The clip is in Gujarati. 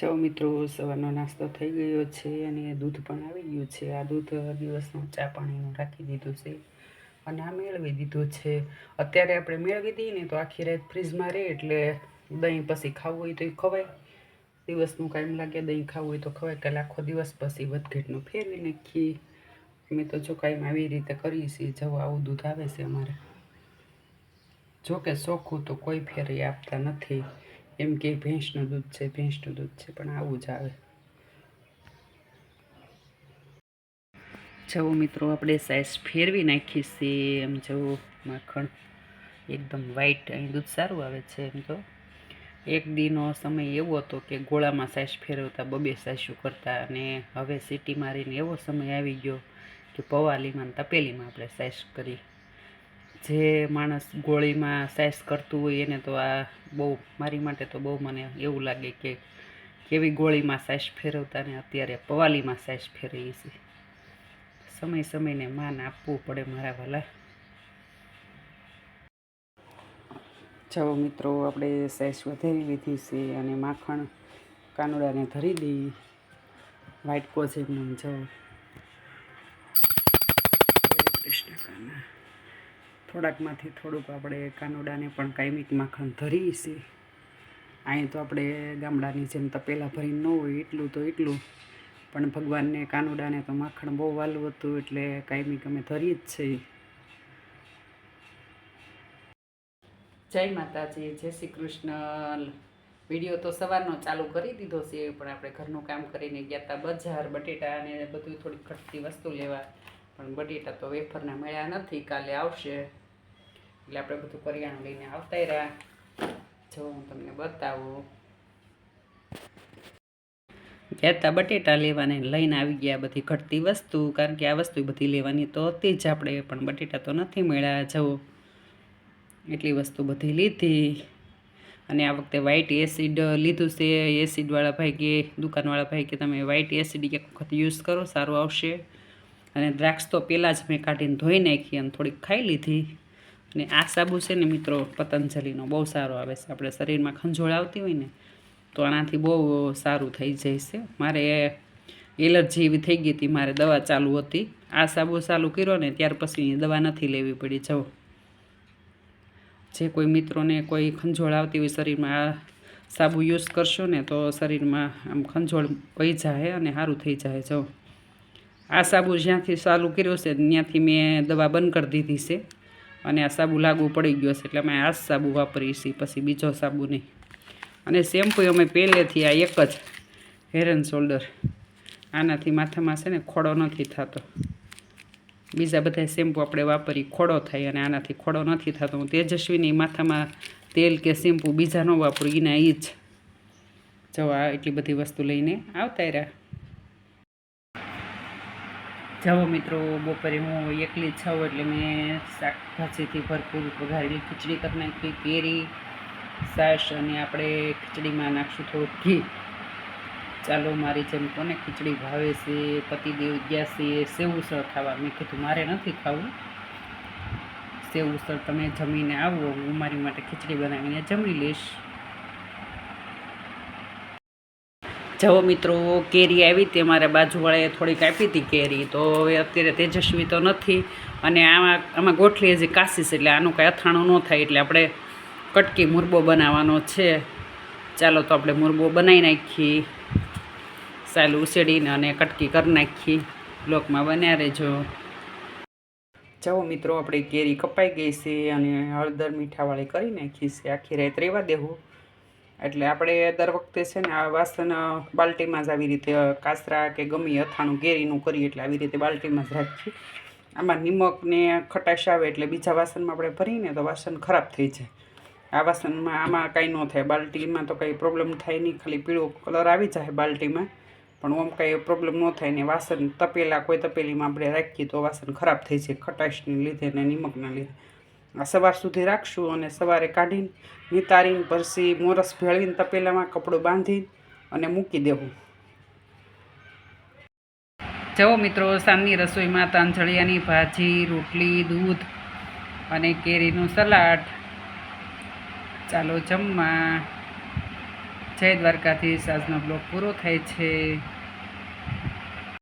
ચાલો મિત્રો? સવારનો નાસ્તો થઈ ગયો છે અને દૂધ પણ આવી ગયું છે. આ દૂધ દિવસનું ચા પાણીનું રાખી દીધું છે અને આ મેળવી દીધું છે. અત્યારે આપણે મેળવી દઈએ ને તો આખી રાત ફ્રીજમાં રહે એટલે દહીં પછી ખાવું હોય તો એ ખવાય. દિવસનું કાંઈ લાગે દહીં ખાવું હોય તો ખવાય, કાલે આખો દિવસ પછી વધઘેટનું ફેરવી નાખીએ. અમે તો જો કાંઈ આવી રીતે કરીએ છીએ, જવું આવું દૂધ આવે છે અમારે. જો કે તો કોઈ ફેરી આપતા નથી. એમ કે ભેંસનું દૂધ છે, ભેંસનું દૂધ છે, પણ આવું જ આવે. જવો મિત્રો, આપણે સાઈઝ ફેરવી નાખી છીએ એમ જવું માખણ એકદમ વ્હાઈટ અહીં દૂધ સારું આવે છે એમ તો. એક દીનો સમય એવો હતો કે ગોળામાં સાઈઝ ફેરવતા બબે સાસુ કરતા અને હવે સિટી મારીને એવો સમય આવી ગયો કે પવાલીમાં તપેલીમાં આપણે સાઈઝ કરી. જે માણસ ગોળીમાં સેસ કરતું હોય એને તો આ બહુ, મારી માટે તો બહુ મને એવું લાગે કે કેવી ગોળીમાં સેસ ફેરવતા ને અત્યારે પવાલીમાં સેસ ફેરવીએ છે સમય સમયને માન આપવું પડે મારા વાલા. ચાલો મિત્રો, આપણે સેસ વધારી લીધી છે અને માખણ કાનુડાને ધરી દઈ વ્હાઈટ કોઝેબનું જવું કૃષ્ણ કાના. થોડાકમાંથી થોડુંક આપણે કાનુડાને પણ કાયમિક માખણ ધરીએ છીએ. અહીં તો આપણે ગામડાની જેમ તપેલા ભરીને ન હોય, એટલું તો એટલું. પણ ભગવાનને કાનુડાને તો માખણ બહુ વાલું હતું, એટલે કાયમિક અમે ધરીએ જ છીએ. જય માતાજી, જય શ્રી કૃષ્ણ. વીડિયો તો સવારનો ચાલુ કરી દીધો છે, પણ આપણે ઘરનું કામ કરીને ગયા હતા બજાર, બટેટા અને બધું થોડી ઘટતી વસ્તુ લેવા. પણ બટેટા તો વેફરના મળ્યા નથી, કાલે આવશે. એટલે આપણે બધું કરિયાણું લઈને આવતા રહ્યા. જો હું તમને બતાવું. હતા બટેટા લેવાને લઈને આવી ગયા બધી ઘટતી વસ્તુ, કારણ કે આ વસ્તુ બધી લેવાની તો હતી જ આપણે, પણ બટેટા તો નથી મળ્યા. જવો એટલી વસ્તુ બધી લીધી. અને આ વખતે વ્હાઇટ એસિડ લીધું છે. એસિડવાળા ભાઈ કે દુકાનવાળા ભાઈ કે તમે વ્હાઇટ એસિડ એક વખત યુઝ કરો, સારું આવશે. અને દ્રાક્ષ તો પહેલાં જ મેં કાઢીને ધોઈ નાખી અને થોડીક ખાઈ લીધી. અને આ સાબુ છે ને મિત્રો પતંજલિનો, બહુ સારો આવે છે. આપણે શરીરમાં ખંજોળ આવતી હોય ને, તો આનાથી બહુ સારું થઈ જાય છે મારે એલર્જી એવી થઈ ગઈ હતી, મારે દવા ચાલુ હતી. આ સાબુ ચાલુ કર્યો ને, ત્યાર પછી દવા નથી લેવી પડી. જવું જે કોઈ મિત્રોને કોઈ ખંજોળ આવતી હોય શરીરમાં, આ સાબુ યુઝ કરશો ને, તો શરીરમાં આમ ખંજોળ વહી જાય અને સારું થઈ જાય જો, આ સાબુ જ્યાંથી ચાલુ કર્યો છે, ત્યાંથી મેં દવા બંધ કરી દીધી છે. અને આ સાબુ લાગુ પડી ગયો છે, એટલે અમે આ સાબુ વાપરીએ છીએ, પછી બીજો સાબુ નહીં. અને શેમ્પુ અમે પહેલેથી આ એક જ હેર એન્ડ શોલ્ડર આનાથી માથામાં છે ને ખોડો નથી થતો. બીજા બધા શેમ્પુ આપણે વાપરી ખોડો થાય અને આનાથી ખોડો નથી થતો. હું તેજસ્વીની માથામાં તેલ કે શેમ્પુ બીજા ન વાપરું એના એ જ. જવા એટલી બધી વસ્તુ લઈને આવતા રહ્યા. જાઓ મિત્રો, બપોરે હું એકલી જ છું એટલે મેં શાકભાજીથી ભરપૂર વઘારેલી ખીચડી કરી નાખી, કેરી, સાસ અને આપણે ખીચડીમાં નાખશું થોડું ઘી. ચાલો, મારી જેમ કોને ખીચડી ભાવે છે, પતિદેવ ગયા છે સેવસળ ખાવા? મેં કીધું, મારે નથી ખાવું. સેવસળ તમે જમીને આવો, હું મારી માટે ખીચડી બનાવીને જમી લઈશ. જવો મિત્રો, કેરી આવી હતી મારા બાજુવાળાએ થોડીક આપી હતી કેરી, તો હવે અત્યારે તેજસ્વી તો નથી. અને આમાં આમાં ગોઠલી હજી કાશીશ, એટલે આનું કાંઈ અથાણું ન થાય, એટલે આપણે કટકી મુરબો બનાવવાનો છે. ચાલો તો આપણે મુરબો બનાવી નાખીએ. સાલું ઉસેડીને અને કટકી કરી નાખી બ્લોકમાં બન્યા રહેજો. જવો મિત્રો, આપણે કેરી કપાઈ ગઈ છે અને હળદર મીઠાવાળી કરી નાખી છે. આખી રાત રહેવા દેવું એટલે આપણે દર વખતે છે ને આ વાસણ બાલ્ટીમાં જ આવી રીતે કાસરા કે ગમી અથાણું કેરીનું કરીએ એટલે આવી રીતે બાલ્ટીમાં જ રાખીએ. આમાં નિમક ને ખટાશ આવે એટલે બીજા વાસણમાં આપણે ભરીને તો વાસણ ખરાબ થઈ જાય. આ વાસણમાં આમાં કાંઈ ન થાય. બાલ્ટીમાં તો કંઈ પ્રોબ્લેમ થાય નહીં. ખાલી પીળો કલર આવી જાય બાલ્ટીમાં. પણ આમ કાંઈ પ્રોબ્લેમ ન થાય ને વાસણ તપેલા કોઈ તપેલીમાં આપણે રાખીએ તો વાસણ ખરાબ થઈ જાય ખટાશને લીધે ને નિમકના લીધે. સવાર સુધી રાખશું અને સવારે કાઢીને નિતારીને પરસી મોરસ ભેળવીને તપેલામાં કપડું બાંધી અને મૂકી દેવું. જવો મિત્રો, સાંજની રસોઈમાં તાંજળિયાની ભાજી, રોટલી, દૂધ અને કેરીનું સલાડ. ચાલો જમવા. જય દ્વારકાથી આજનો બ્લોગ પૂરો થાય છે.